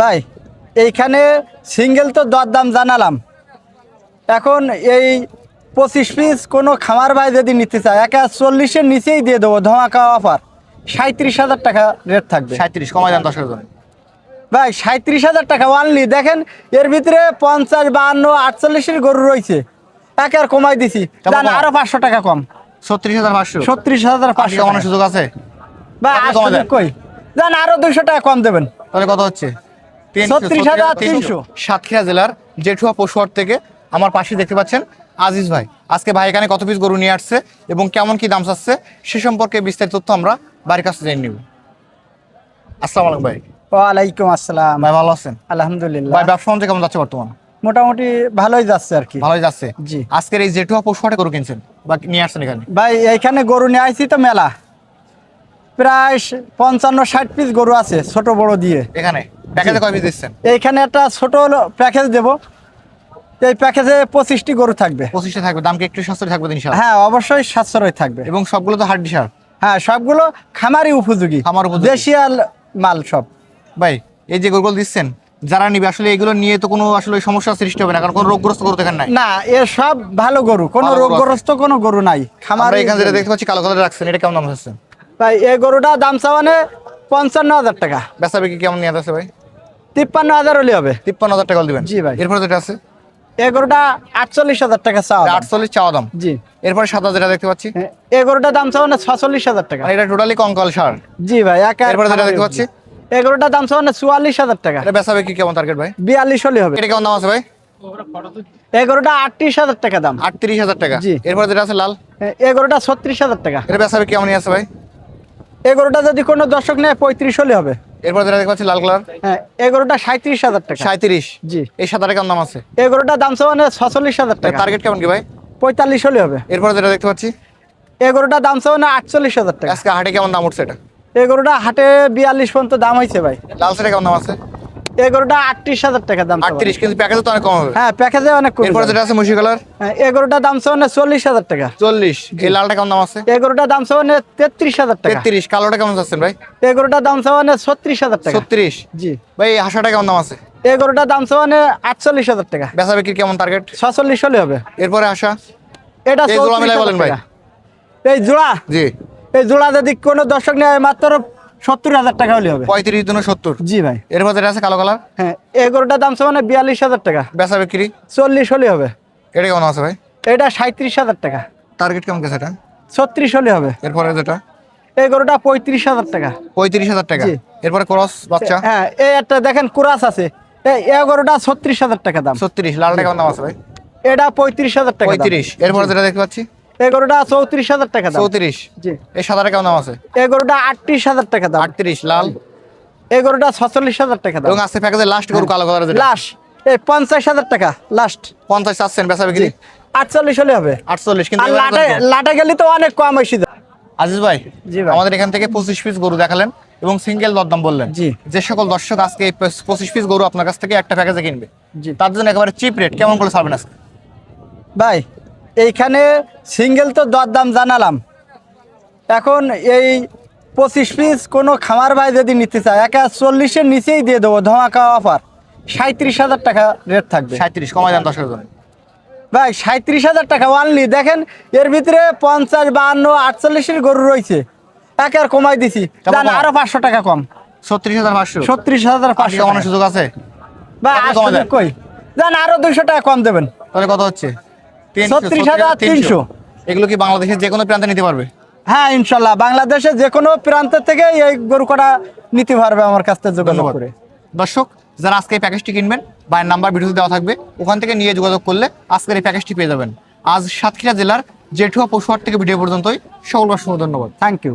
ভাই এইখানে সিঙ্গেল তো দরদাম জানালাম। এখন এই পঁচিশ পিস কোনো খামার ভাই যদি নিতে চায় একা চল্লিশের নিচেই দিয়ে দেবো ধমাকা অফার। সাঁত্রিশ হাজার টাকা রেট থাকবে। সাঁত্রিশ কমাই দেন দশ হাজার। ভাই সাঁত্রিশ হাজার টাকা ওয়ানলি দেখেন এর ভিতরে পঞ্চাশ বাহান্ন আটচল্লিশের গরু রয়েছে। একে আর কমাই দিছি। জান কম? আরও পাঁচশো টাকা কম। ছত্রিশ হাজার পাঁচশো। ছত্রিশ হাজার পাঁচশো কমানোর সুযোগ আছে? ভাই? কই? জান আরও দুইশো টাকা কম দেবেন। তাহলে কত হচ্ছে? ছত্রিশ হাজার তিনশো। সাতক্ষীরা জেলার জেঠুয়া পশুহাট থেকে আমার পাশে দেখতে পাচ্ছেন আজিজ ভাই। আজকে ভাই এখানে কত পিস গরু নিয়ে আসছে এবং কেমন কি দাম চাচ্ছে সে সম্পর্কে বিস্তারিত তথ্য আমরা বাড়ির কাছে জেনে নিব। আসসালামু আলাইকুম ভাই। ওয়ালাইকুম আসসালাম। ভাই ভালো আছেন? আলহামদুলিল্লাহ। ভাই ব্যবসা কেমন যাচ্ছে বর্তমান? মোটামুটি ভালোই যাচ্ছে আর কি। ভালোই যাচ্ছে? জি। আজকের এই জেঠুয়া পশুহাটে গরু কিনছেন বা নিয়ে আসছেন এখানে? ভাই এইখানে গরু নিয়ে আইছি তো মেলা। প্রায় পঞ্চান্ন ষাট পিস গরু আছে ছোট বড় দিয়ে। এখানে? প্যাকেজে কয় পিস দিচ্ছেন। এইখানে একটা ছোট প্যাকেজ দেব। এই প্যাকেজে পঁচিশটি গরু থাকবে। পঁচিশটা থাকবে দাম কি একটু সস্তা থাকবে হ্যাঁ অবশ্যই সাশ্রয় থাকবে। এবং সবগুলো তো হাড্ডি সার? হ্যাঁ সবগুলো খামারি উপযোগী। খামার উপযোগী। দেশিয়াল মাল সব। ভাই এই যে গরুগুলো দিচ্ছেন যারা নিবে আসলে এগুলো নিয়ে তো কোনো আসলে সমস্যার সৃষ্টি হবে না কারণ কোনো রোগগ্রস্ত গরু দেখেন নাই। না এ সব ভালো গরু কোনো। রোগগ্রস্ত কোনো গরু নাই। খামার এখানে যেটা দেখতে পাচ্ছি কালো কালার রাখছেন এটা কেমন দাম হচ্ছে ভাই এই গরুটা দাম চাওয়ানে পঞ্চান্ন হাজার টাকা। বেচা বিক্রি কেমন নিয়ে আছে ভাই? তিপ্পান্ন হাজার হলে হবে। তিপ্পান্ন হাজার টাকা দিবেন। জি ভাই। এরপরে যেটা আছে? এই গরুটা আটচল্লিশ হাজার টাকা চাওয়া আটচল্লিশ চাওয়া দাম। জি। এরপরে সাদা যেটা দেখতে পাচ্ছি। এই গরুটার দাম চাওয়ানে ছচল্লিশ হাজার টাকা। এটা টোটালি কঙ্কাল সার। জি ভাই একা এরপরে যেটা দেখতে পাচ্ছি? এই গরুটার দাম চাওয়ানে চুয়াল্লিশ হাজার টাকা। এটা বেচা বিক্রি কেমন টার্গেট ভাই? বিয়াল্লিশ হলে হবে। এটা কেমন দাম আছে ভাই? এগারোটা আটত্রিশ হাজার টাকা দাম। আটত্রিশ হাজার টাকা। জি। এরপরে যেটা আছে লাল? এগারোটা ছত্রিশ হাজার টাকা। এটা বেসাবে কেমন আছে ভাই? এগারোটা যদি কোনো দর্শক নেয় পঁয়ত্রিশ হলে হবে। এরপরে যেটা দেখতে পাচ্ছি লাল কালার। হ্যাঁ সাঁত্রিশ হাজার টাকা। সাঁত্রিশ? জি। এই সাদাটা কেমন দাম আছে? এই গরুটার দাম চাওয়ানে ছচল্লিশ হাজার টাকা। টার্গেট কেমন কি ভাই? পঁয়তাল্লিশ হলে হবে। এরপরে যেটা দেখতে পাচ্ছি? এই গরুটার দাম চাওয়ানে আটচল্লিশ হাজার টাকা। আজকে হাটে কেমন দাম উঠছে এটা? এই গরুটা হাটে বিয়াল্লিশ পর্যন্ত দাম হয়েছে ভাই। লাল সেটা কেমন দাম আছে? এই গরুটা আটত্রিশ হাজার টাকা দাম আটত্রিশ কিন্তু প্যাকেজে তো অনেক কম হবে। হ্যাঁ প্যাকেজে অনেক কমে এরপরে যেটা আছে মুশি কালার? হ্যাঁ, এই গরুটার দাম চাওয়ানে চল্লিশ হাজার টাকা। চল্লিশ। এই লালটা কেমন দাম আছে? এই গরুটার দাম চাওয়ানে তেত্রিশ হাজার টাকা। তেত্রিশ। কালোটা কেমন যাচ্ছেন ভাই? এই গরুটার দাম চাওয়ানে ছত্রিশ হাজার টাকা। ছত্রিশ। জি। ভাই এই হাঁসাটা কেমন দাম আছে? এই গরুটার দাম চাওয়ানে আটচল্লিশ হাজার টাকা। বেচা বিক্রি কেমন টার্গেট ছচল্লিশ হলে হবে। এরপরে হাঁসা এটা জোড়া বলেন ভাই। এই জোড়া? জি। এই জোড়া যদি কোনো দর্শক নেয় মাত্র সত্তর হাজার টাকা হলে হবে। পঁয়ত্রিশ জন্য সত্তর। জি ভাই। এরপর যেটা আছে কালো কালার? হ্যাঁ এই গরুটার দাম চাওয়ানে বিয়াল্লিশ হাজার টাকা। বেচা বিক্রি? চল্লিশ হলে হবে। এটা কেমন আছে ভাই? এটা সাঁত্রিশ হাজার টাকা। টার্গেট কেমন গেছে এটা? ছত্রিশ হলে হবে। এরপরে যেটা? এই গরুটা পঁয়ত্রিশ হাজার টাকা। পঁয়ত্রিশ হাজার টাকা। এরপরে ক্রস বাচ্চা? হ্যাঁ এই একটা দেখেন কুরাস আছে। এই ছত্রিশ হাজার টাকা দাম। ছত্রিশ লালটা কেমন দাম আছে ভাই? এটা পঁয়ত্রিশ হাজার টাকা। পঁয়ত্রিশ। এরপরে যেটা দেখতে পাচ্ছি? এই গরুটা চৌত্রিশ হাজার টাকা দাম। চৌত্রিশ? জি। এই সাদাটা কেমন দাম আছে? এই গরুটা আটত্রিশ হাজার টাকা দাম। আটত্রিশ লাল? এই গরুটা ছচল্লিশ হাজার টাকা দাম। এবং আজকে প্যাকেজে লাস্ট গরু কালো কালার লাস্ট এই পঞ্চাশ হাজার টাকা লাস্ট পঞ্চাশ চাচ্ছেন বেচা বিক্রি? আটচল্লিশ হলে হবে। আটচল্লিশ কিন্তু লাটে? গেলে তো অনেক কম হয়েছে আজিজ ভাই জি ভাই। আমাদের এখান থেকে পঁচিশ পিস গরু দেখালেন এবং সিঙ্গেল দরদাম বললেন। জি। যে সকল দর্শক আজকে এই পঁচিশ পিস গরু আপনার কাছ থেকে একটা প্যাকেজে কিনবে। জি। তার জন্য একেবারে চিপ রেট কেমন করে ছাড়বেন আজকে? ভাই এইখানে সিঙ্গেল তো দরদাম জানালাম। এখন এই পঁচিশ পিস কোনো খামার ভাই যদি নিতে চায় একা চল্লিশের নিচেই দিয়ে দেবো ধমাকা অফার সাঁত্রিশ হাজার টাকা রেট থাকবে। সাঁত্রিশ কমাই দেন দশ হাজার ভাই সাঁত্রিশ হাজার টাকা ওয়ানলি দেখেন এর ভিতরে পঞ্চাশ বাহান্ন আটচল্লিশের গরু রয়েছে। একে আর কমাই দিছি। জান আরও পাঁচশো টাকা কম। ছত্রিশ হাজার পাঁচশো। ছত্রিশ হাজার পাঁচশো কমানোর সুযোগ আছে? ভাই? কই? জান আরও দুইশো টাকা কম দেবেন। তাহলে কত হচ্ছে? ছত্রিশ হাজার তিনশো। এগুলো কি বাংলাদেশের যে কোনো প্রান্তে নিতে পারবে? হ্যাঁ ইনশাল্লাহ। বাংলাদেশে যে কোনো প্রান্ত থেকে এই গরু কটা নিতে পারবে আমার কাছ থেকে যোগাযোগ করে। দর্শক যারা আজকে এই প্যাকেজটি কিনবেন বায়ের নাম্বার ভিডিওতে দেওয়া থাকবে ওখান থেকে নিয়ে যোগাযোগ করলে আজকের এই প্যাকেজটি পেয়ে যাবেন। আজ সাতক্ষীরা জেলার জেঠুয়া পশুহাট থেকে ভিডিও পর্যন্তই। সকল অসংখ্য ধন্যবাদ। Thank you